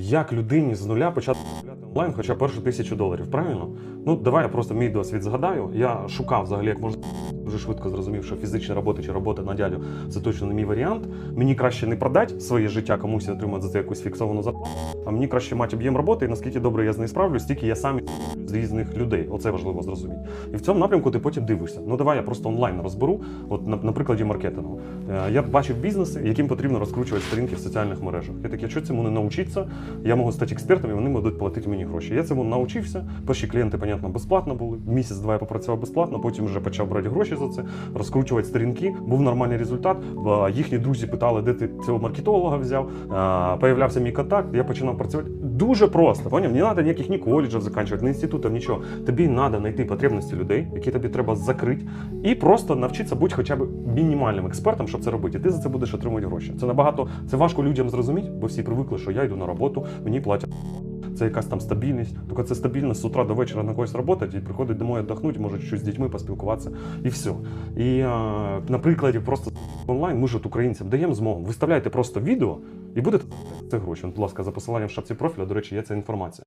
Як людині з нуля почати онлайн хоча першу тисячу доларів, правильно? Ну давай я просто мій досвід згадаю. Я шукав взагалі, як можна дуже швидко зрозумів, що фізична робота чи робота на дялю це точно не мій варіант. Мені краще не продати своє життя комусь і отримати за це якусь фіксовану зарплату, а мені краще мати об'єм роботи, і наскільки добре я з нею справлюсь, стільки я сам з різних людей. Оце важливо зрозуміти. І в цьому напрямку ти потім дивишся. Ну давай я просто онлайн розберу. От на, на прикладі маркетингу. Е, Я бачив бізнеси, яким потрібно розкручувати сторінки в соціальних мережах. Я такий, що цьому не навчитися, я можу стати експертом, і вони будуть платити мені гроші. Я цьому навчився. Перші клієнти, понятно, безплатно були. Місяць-два я попрацював безплатно, потім вже почав брати гроші за це, розкручувати сторінки. Був нормальний результат. Їхні друзі питали, де ти цього маркетолога взяв. Появлявся мій контакт, я починав працювати. Дуже просто. Поняв? Не треба ніяких ні коледжів закінчувати, ні інститутів, нічого. Тобі треба знайти потребності людей, які тобі треба закрити, і просто навчитися бути хоча б мінімальним експертом, щоб це робити. І ти за це будеш отримувати гроші. Це набагато це важко людям зрозуміти, бо всі привикли, що я йду на роботу, мені платять. Це якась там стабільність. Тільки це стабільність з утра до вечора на когось працювати і приходить домой віддохнути, може щось з дітьми поспілкуватися, і все. І а, на прикладі просто онлайн ми ж от українцям даємо змогу. Виставляйте просто відео і будете це гроші. Будь ласка, за посиланням в шапці профіля, до речі, є ця інформація.